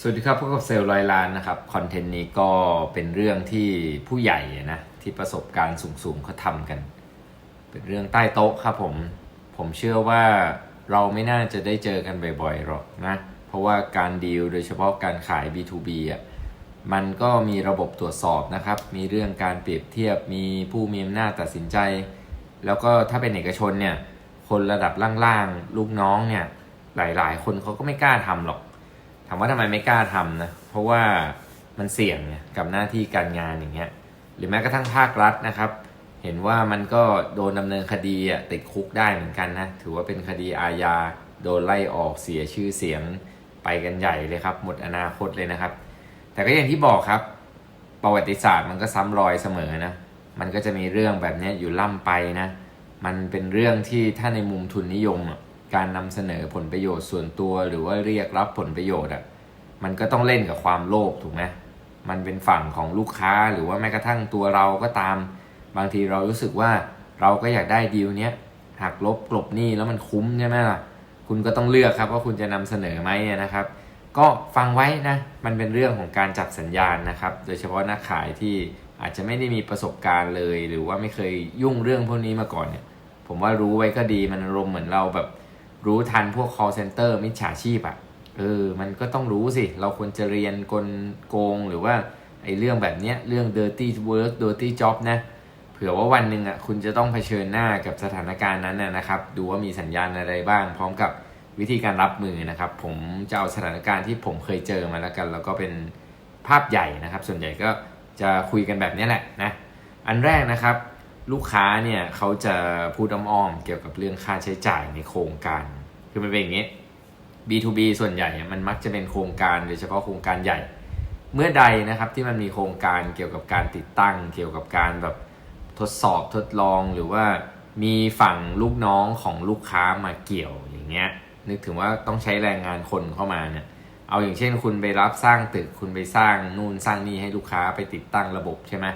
สวัสดีครับพบกับเซลล์ร้อยล้านนะครับคอนเทนต์นี้ก็เป็นเรื่องที่ผู้ใหญ่นะที่ประสบการณ์สูงๆเขาทำกัน เป็นเรื่องใต้โต๊ะครับผมผมเชื่อว่าเราไม่น่าจะได้เจอกันบ่อยๆหรอกนะเพราะว่าการดีลโดยเฉพาะการขาย B2B อะมันก็มีระบบตรวจสอบนะครับ มีเรื่องการเปรียบเทียบมีผู้มีอำนาจตัดสินใจ แล้วก็ถ้าเป็นเอกชนเนี่ยคนระดับล่างๆลูกน้องเนี่ยหลายๆ คนเขาก็ไม่กล้าทำหรอก ถามว่าทำไมไม่กล้าทำนะ เพราะว่ามันเสี่ยงไงกับหน้าที่การงานอย่างเงี้ย หรือแม้กระทั่งภาครัฐนะครับ เห็นว่ามันก็โดนดำเนินคดีอะติดคุกได้เหมือนกันนะ ถือว่าเป็นคดีอาญา โดนไล่ออกเสียชื่อเสียงไปกันใหญ่เลยครับ หมดอนาคตเลยนะครับ แต่ก็อย่างที่บอกครับ ประวัติศาสตร์มันก็ซ้ำรอยเสมอนะ มันก็จะมีเรื่องแบบนี้อยู่ล่ำไปนะ มันเป็นเรื่องที่ถ้าในมุมทุนนิยมอะ การนำเสนอผลประโยชน์ส่วนตัวหรือว่าเรียกรับผลประโยชน์อะมันก็ต้องเล่นกับความโลภถูกไหมมันเป็นฝั่งของลูกค้าหรือว่าแม้กระทั่งตัวเราก็ตาม บางทีเรารู้สึกว่าเราก็อยากได้ดีลเนี้ยหักลบกลบหนี้แล้วมันคุ้มใช่ไหมล่ะคุณก็ต้องเลือกครับว่าคุณจะนำเสนอไหมนะครับ ก็ฟังไว้นะมันเป็นเรื่องของการจับสัญญาณนะครับ โดยเฉพาะนักขายที่อาจจะไม่ได้มีประสบการณ์เลย หรือว่าไม่เคยยุ่งเรื่องพวกนี้มาก่อนเนี่ย ผมว่ารู้ไว้ก็ดีมันอารมณ์เหมือนเราแบบ รู้ทันพวก call center มิจฉาชีพอะเออมันก็ต้องรู้สิ เราควรจะเรียนกลโกงหรือว่าไอ้เรื่องแบบเนี้ยเรื่อง dirty work dirty job นะเผื่อว่าวันหนึ่งอะคุณจะต้องเผชิญหน้ากับสถานการณ์นั้นนะนะครับ ดูว่ามีสัญญาณอะไรบ้าง พร้อมกับวิธีการรับมือนะครับ ผมจะเอาสถานการณ์ที่ผมเคยเจอมาแล้วกัน แล้วก็เป็นภาพใหญ่นะครับ ส่วนใหญ่ก็จะคุยกันแบบนี้แหละนะอันแรกนะครับ ลูกค้าเนี่ยเขาจะพูดอ้อมๆเกี่ยวกับเรื่องค่าใช้จ่ายในโครงการ คือมันเป็นอย่างนี้ B2B ส่วนใหญ่มันมักจะเป็นโครงการโดยเฉพาะโครงการใหญ่ เมื่อใดนะครับที่มันมีโครงการเกี่ยวกับการติดตั้ง เกี่ยวกับการแบบทดสอบทดลองหรือว่ามีฝั่งลูกน้องของลูกค้ามาเกี่ยวอย่างเงี้ยนึกถึงว่าต้องใช้แรงงานคนเข้ามาเนี่ยเอาอย่างเช่น คุณไปรับสร้างตึกคุณไปสร้างนู่นสร้างนี่ให้ลูกค้าไปติดตั้งระบบใช่ไหม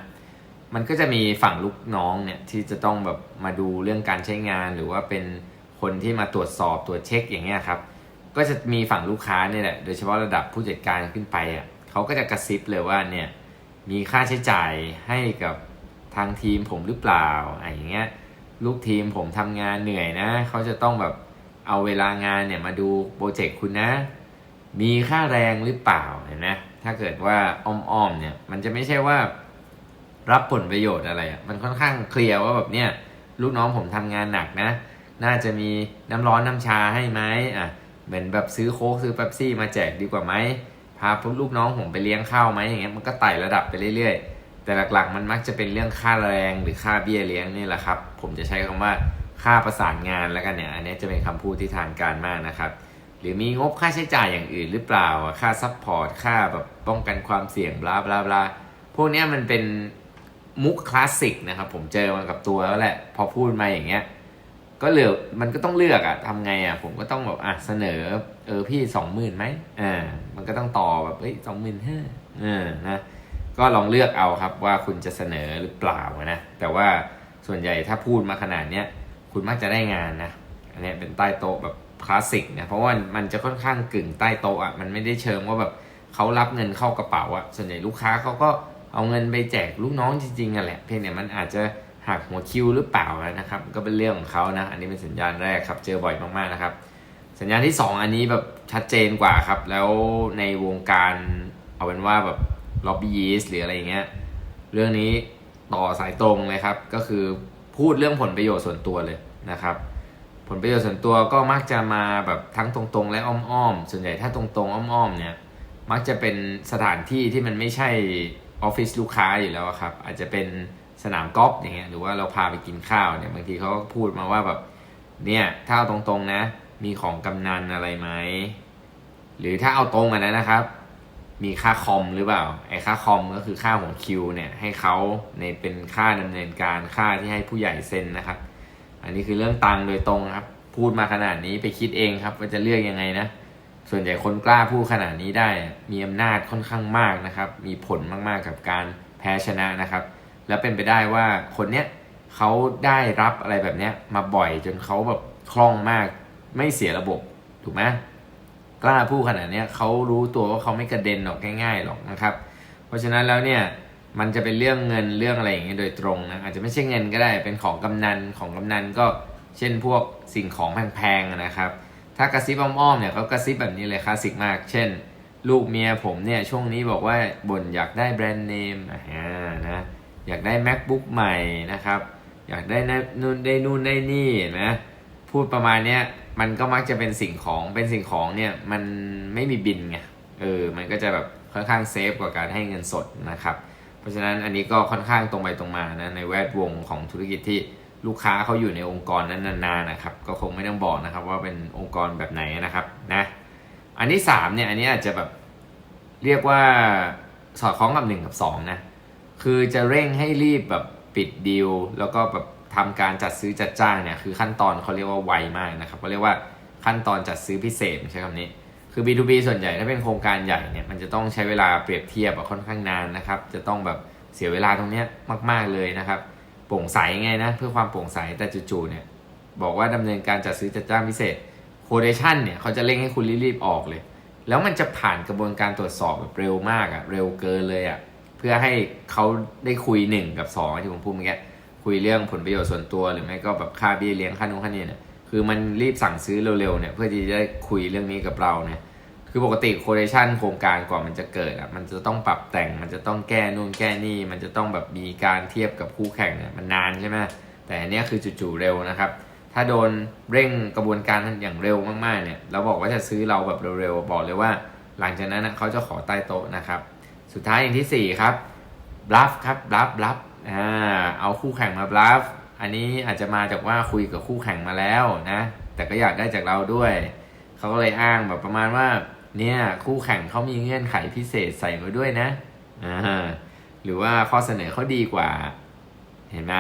มันก็จะมีฝั่งลูกน้องเนี่ยที่จะต้องแบบมาดูเรื่องการใช้งาน หรือว่าเป็นคนที่มาตรวจสอบตรวจเช็คอย่างเงี้ยครับ ก็จะมีฝั่งลูกค้าเนี่ยแหละโดยเฉพาะระดับผู้จัดการขึ้นไปอะเขาก็จะกระซิบเลยว่าเนี่ยมีค่าใช้จ่ายให้กับทางทีมผมหรือเปล่าอะไรอย่างเงี้ยลูกทีมผมทำงานเหนื่อยนะเขาจะต้องแบบเอาเวลางานเนี่ยมาดูโปรเจกต์คุณนะ มีค่าแรงหรือเปล่าเห็นไหมถ้าเกิดว่าอ้อมๆเนี่ยมันจะไม่ใช่ว่า รับผลประโยชน์อะไรอะมันค่อนข้างเคลียร์ว่าแบบเนี่ยลูกน้องผมทำงานหนักนะ น่าจะมีน้ำร้อนน้ำชาให้ไหมอะเหมือนแบบซื้อโค้กซื้อเป๊ปซี่มาแจกดีกว่าไหมพาพวกลูกน้องผมไปเลี้ยงข้าวไหมอย่างเงี้ยมันก็ไต่ระดับไปเรื่อยๆ แต่หลักๆมันมักจะเป็นเรื่องค่าแรงหรือค่าเบี้ยเลี้ยงนี่แหละครับ ผมจะใช้คำว่าค่าประสานงานแล้วกันเนี่ยอันนี้จะเป็นคำพูดที่ทางการมากนะครับหรือมีงบค่าใช้จ่ายอย่างอื่นหรือเปล่าค่าซัพพอร์ตค่าแบบป้องกันความเสี่ยงบลาบลาบลาพวกนี้มันเป็น มุกคลาสสิกนะครับ ผมเจอมากับตัวแล้วแหละ พอพูดมาอย่างเงี้ย ก็เลือกมันก็ต้องเลือกอะทำไงอะผมก็ต้องแบบอะเสนอ เออพี่สองหมื่นไหมอ่ามันก็ต้องต่อแบบเอ้ยสองหมื่นห้าเออนะก็ลองเลือกเอาครับว่าคุณจะเสนอหรือเปล่านะ แต่ว่าส่วนใหญ่ถ้าพูดมาขนาดเนี้ยคุณมักจะได้งานนะ อันนี้เป็นใต้โต๊ะแบบคลาสสิกนะ เพราะว่ามันจะค่อนข้างกึ่งใต้โต๊ะอะมันไม่ได้เชิงว่าแบบเขารับเงินเข้ากระเป๋าอะส่วนใหญ่ลูกค้าเขาก็ เอาเงินไปแจกลูกน้องจริงๆอะแหละเพียงแต่มันอาจจะหักหัวคิวหรือเปล่านะครับ ก็เป็นเรื่องของเขานะอันนี้เป็นสัญญาณแรกครับ เจอบ่อยมากๆนะครับ สัญญาณที่ 2 อันนี้แบบชัดเจนกว่าครับ แล้วในวงการเอาเป็นว่าแบบล็อบบี้ยีสหรืออะไรเงี้ยเรื่องนี้ต่อสายตรงเลยครับ ก็คือพูดเรื่องผลประโยชน์ส่วนตัวเลยนะครับ ผลประโยชน์ส่วนตัวก็มักจะมาแบบทั้งตรงๆ และอ้อมๆส่วนใหญ่ถ้าตรงๆอ้อมๆเนี่ยมักจะเป็นสถานที่ที่มันไม่ใช่ ออฟฟิศลูกค้าอยู่แล้วครับ อาจจะเป็นสนามกอล์ฟอย่างเงี้ยหรือว่าเราพาไปกินข้าวเนี่ยบางทีเขาก็พูดมาว่าแบบเนี่ยถ้าเอาตรงๆนะ มีของกำนันอะไรไหมหรือถ้าเอาตรงกันนะนนะครับ มีค่าคอมหรือเปล่าไอ้ค่าคอมก็คือค่าหัวคิวเนี่ยให้เขาในเป็นค่าดำเนินการค่าที่ให้ผู้ใหญ่เซ็นนะครับ อันนี้คือเรื่องตังโดยตรงครับ พูดมาขนาดนี้ไปคิดเองครับ ว่าจะเลือกยังไงนะ ส่วนใหญ่คนกล้าพูดขนาดนี้ได้ มีอำนาจค่อนข้างมากนะครับ มีผลมากๆกับการแพ้ชนะนะครับ แล้วเป็นไปได้ว่าคนเนี้ยเขาได้รับอะไรแบบเนี้ยมาบ่อยจนเขาแบบคล่องมากไม่เสียระบบถูกไหมกล้าพูดขนาดเนี้ยเขารู้ตัวว่าเขาไม่กระเด็นออกง่ายๆหรอกนะครับ เพราะฉะนั้นแล้วเนี่ยมันจะเป็นเรื่องเงินเรื่องอะไรอย่างเงี้ยโดยตรงนะอาจจะไม่ใช่เงินก็ได้เป็นของกำนันของกำนันก็เช่นพวกสิ่งของแพงๆนะครับ ถ้ากระซิบอ้อมๆเนี่ยเขากระซิบแบบนี้เลยคลาสสิกมาก เช่น ลูกเมียผมเนี่ยช่วงนี้บอกว่าบ่นอยากได้แบรนด์เนมอ่านะอยากได้ macbook ใหม่นะครับ อยากได้นั่นนู่นได้นู่นได้นี่นะพูดประมาณเนี้ยมันก็มักจะเป็นสิ่งของเป็นสิ่งของเนี่ยมันไม่มีบินไงเออมันก็จะแบบค่อนข้างเซฟกว่าการให้เงินสดนะครับ เพราะฉะนั้นอันนี้ก็ค่อนข้างตรงไปตรงมานะในแวดวงของธุรกิจที่ ลูกค้าเขาอยู่ในองค์กรนั้นนานๆนะครับ ก็คงไม่ต้องบอกนะครับ ว่าเป็นองค์กรแบบไหนนะครับนะอันที่สามเนี่ยอันนี้อาจจะแบบเรียกว่าสอดคล้องกับหนึ่งกับสองนะคือจะเร่งให้รีบแบบปิดดีลแล้วก็แบบทำการจัดซื้อจัดจ้างเนี่ยคือขั้นตอนเขาเรียกว่าไวมากนะครับเขาเรียกว่าขั้นตอนจัดซื้อพิเศษใช้คำนี้คือ B2B ส่วนใหญ่ถ้าเป็นโครงการใหญ่เนี่ยมันจะต้องใช้เวลาเปรียบเทียบค่อนข้างนานนะครับ จะต้องแบบเสียเวลาตรงเนี้ยมาก ๆเลยนะครับ ร่งใสไงนะ เพื่อความโปร่งใสแต่จู่ๆเนี่ย บอกว่าดำเนินการจัดซื้อจัดจ้างพิเศษโคเดชันเนี่ยเขาจะเร่งให้คุณรีบๆออกเลย แล้วมันจะผ่านกระบวนการตรวจสอบแบบเร็วมากอะเร็วเกินเลยอะเพื่อให้เขาได้คุยหนึ่งกับสองที่ผมพูดเมื่อกี้คุยเรื่องผลประโยชน์ส่วนตัวหรือไม่ก็แบบค่าเบี้ยเลี้ยงค่านู้นค่านี้เนี่ยคือมันรีบสั่งซื้อเร็วๆเนี่ยเพื่อที่จะได้คุยเรื่องนี้กับเราเนี่ย คือปกติโคเรชันโครงการกว่ามันจะเกิดอะมันจะต้องปรับแต่งมันจะต้องแก้นู่นแก้นี่ มันจะต้องแบบมีการเทียบกับคู่แข่งเนี่ยมันนานใช่ไหมแต่อันนี้คือจู่ๆเร็วนะครับ ถ้าโดนเร่งกระบวนการอย่างเร็วมากๆเนี่ยเราบอกว่าจะซื้อเราแบบเร็วๆบอกเลยว่า หลังจากนั้นนะเขาจะขอใต้โต๊ะนะครับ สุดท้ายอย่างที่สี่ครับบลัฟครับบลัฟบลัฟอ่าเอาคู่แข่งมาบลัฟอันนี้อาจจะมาจากว่าคุยกับคู่แข่งมาแล้วนะ แต่ก็อยากได้จากเราด้วย เขาก็เลยอ้างแบบประมาณว่า เนี่ยคู่แข่งเขามีเงื่อนไขพิเศษใส่ไว้ด้วยนะอ่าหรือว่าข้อเสนอเขาดีกว่า เห็นไหม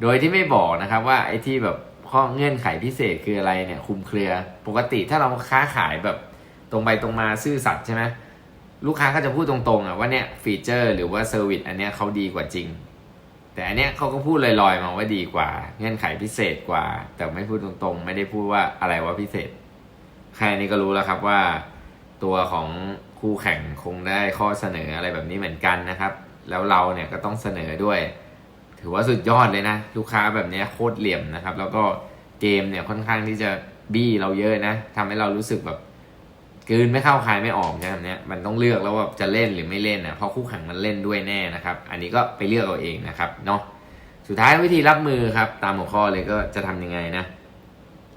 โดยที่ไม่บอกนะครับว่าไอ้ที่แบบข้อเงื่อนไขพิเศษคืออะไรเนี่ยคุมเครือ ปกติถ้าเราค้าขายแบบตรงไปตรงมาซื่อสัตย์ใช่ไหมลูกค้าก็จะพูดตรงๆอะว่าเนี่ยฟีเจอร์หรือว่าเซอร์วิสอันเนี้ยเขาดีกว่าจริง แต่อันเนี้ยเขาก็พูดลอยๆมาว่าดีกว่า เงื่อนไขพิเศษกว่า แต่ไม่พูดตรงๆ ไม่ได้พูดว่าอะไรว่าพิเศษแค่นี้ก็รู้แล้วครับว่า ตัวของคู่แข่งคงได้ข้อเสนออะไรแบบนี้เหมือนกันนะครับ แล้วเราเนี่ยก็ต้องเสนอด้วย ถือว่าสุดยอดเลยนะ ลูกค้าแบบเนี้ยโคตรเหลี่ยมนะครับ แล้วก็เกมเนี่ยค่อนข้างที่จะบี้เราเยอะนะทำให้เรารู้สึกแบบกืนไม่เข้าคายไม่ออกนะแบบเนี้ยมันต้องเลือกแล้วว่าจะเล่นหรือไม่เล่นนะเพราะคู่แข่งมันเล่นด้วยแน่นะครับ อันนี้ก็ไปเลือกเอาเองนะครับเนาะสุดท้ายวิธีรับมือครับ ตามหัวข้อเลยก็จะทำยังไงนะ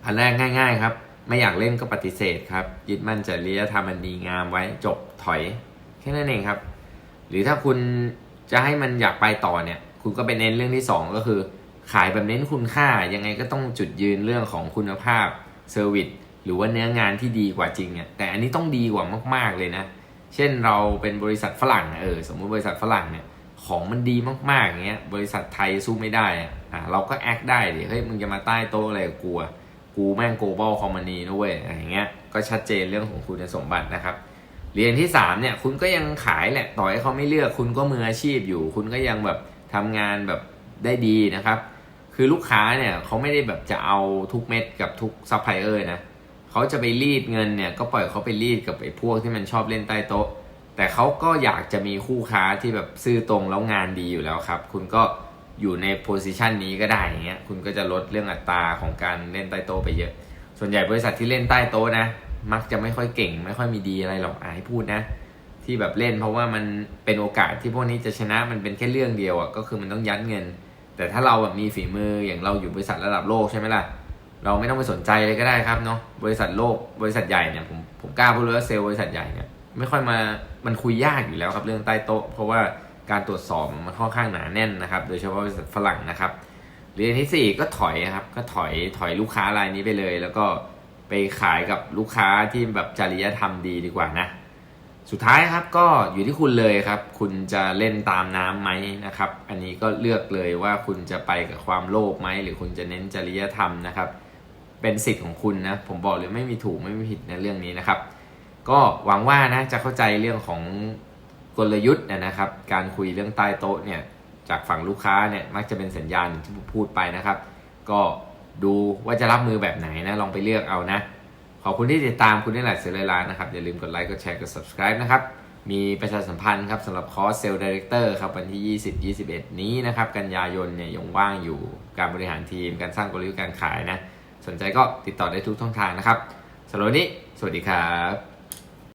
อันแรกง่าย ๆ ครับ ไม่อยากเล่นก็ปฏิเสธครับ ยึดมั่นจริยธรรมอันดีงามไว้จบถอย แค่นั้นเองครับ หรือถ้าคุณจะให้มันอยากไปต่อเนี่ย คุณก็ไปเน้นเรื่องที่ 2 ก็คือ ขายแบบเน้นคุณค่ายังไงก็ต้องจุดยืนเรื่องของคุณภาพเซอร์วิสหรือว่าเนื้องานที่ดีกว่าจริงเนี่ยแต่อันนี้ต้องดีกว่ามาก ๆเลยนะ เช่นเราเป็นบริษัทฝรั่งเออสมมุติบริษัทฝรั่งเนี่ยของมันดีมากๆอย่างเงี้ยบริษัทไทยสู้ไม่ได้อะเราก็แอคได้ดิเฮ้ยมึงจะมาใต้โต๊ะอะไรกับกูอะ กูแม่ง global company นะเว้ยอะไรอย่างเงี้ยก็ชัดเจนเรื่องของคุณสมบัตินะครับเรียนที่3เนี่ยคุณก็ยังขายแหละต่อให้เขาไม่เลือกคุณก็มืออาชีพอยู่ คุณก็ยังแบบทำงานแบบได้ดีนะครับ คือลูกค้าเนี่ยเขาไม่ได้แบบจะเอาทุกเม็ดกับทุกซัพพลายเออร์นะเขาจะไปรีดเงินเนี่ยก็ปล่อยเขาไปรีดกับไอ้พวกที่มันชอบเล่นใต้โต๊ะ แต่เขาก็อยากจะมีคู่ค้าที่แบบซื่อตรงแล้วงานดีอยู่แล้วครับ คุณก็ อยู่ในโพสิชันนี้ก็ได้อย่างเงี้ยคุณก็จะลดเรื่องอัตราของการเล่นใต้โต๊ะไปเยอะ ส่วนใหญ่บริษัทที่เล่นใต้โต๊ะนะ มักจะไม่ค่อยเก่ง ไม่ค่อยมีดีอะไรหรอกอะให้พูดนะ ที่แบบเล่นเพราะว่ามันเป็นโอกาสที่พวกนี้จะชนะมันเป็นแค่เรื่องเดียวอะก็คือมันต้องยัดเงิน แต่ถ้าเราแบบมีฝีมืออย่างเราอยู่บริษัทระดับโลกใช่ไหมล่ะเราไม่ต้องไปสนใจเลยก็ได้ครับเนาะบริษัทโลกบริษัทใหญ่เนี่ยผมผมกล้าพูดเลยว่าเซลล์บริษัทใหญ่เนี่ยไม่ค่อยมามันคุยยากอยู่แล้วครับเรื่องใต้โต๊ะ เพราะว่า การตรวจสอบมันค่อนข้างหนาแน่นนะครับ โดยเฉพาะบริษัทฝรั่งนะครับเรียนที่สี่ก็ถอยครับ ก็ถอยถอยลูกค้ารายนี้ไปเลย แล้วก็ไปขายกับลูกค้าที่แบบจริยธรรมดีดีกว่านะ สุดท้ายครับก็อยู่ที่คุณเลยครับ คุณจะเล่นตามน้ำไหมนะครับ อันนี้ก็เลือกเลยว่าคุณจะไปกับความโลภไหมหรือคุณจะเน้นจริยธรรมนะครับ เป็นสิทธิ์ของคุณนะ ผมบอกเลยไม่มีถูกไม่มีผิดในเรื่องนี้นะครับ ก็หวังว่านะจะเข้าใจเรื่องของ กลยุทธ์นะครับ การคุยเรื่องใต้โต๊ะเนี่ยจากฝั่งลูกค้าเนี่ยมักจะเป็นสัญญาณที่พูดไปนะครับ ก็ดูว่าจะรับมือแบบไหนนะลองไปเลือกเอานะ ขอบคุณที่ติดตามคุณนี่แหละเซลล์ร้านนะครับ อย่าลืมกดไลค์กดแชร์กด subscribe นะครับ มีประชาสัมพันธ์ครับสำหรับคอร์สเซลล์ดีเรคเตอร์ครับวันที่ 20 21 นี้นะครับ กันยายนเนี่ยยังว่างอยู่การบริหารทีม การสร้างกลยุทธ์การขายนะ สนใจก็ติดต่อได้ทุกช่องทางนะครับสำหรับวันนี้ สวัสดีครับ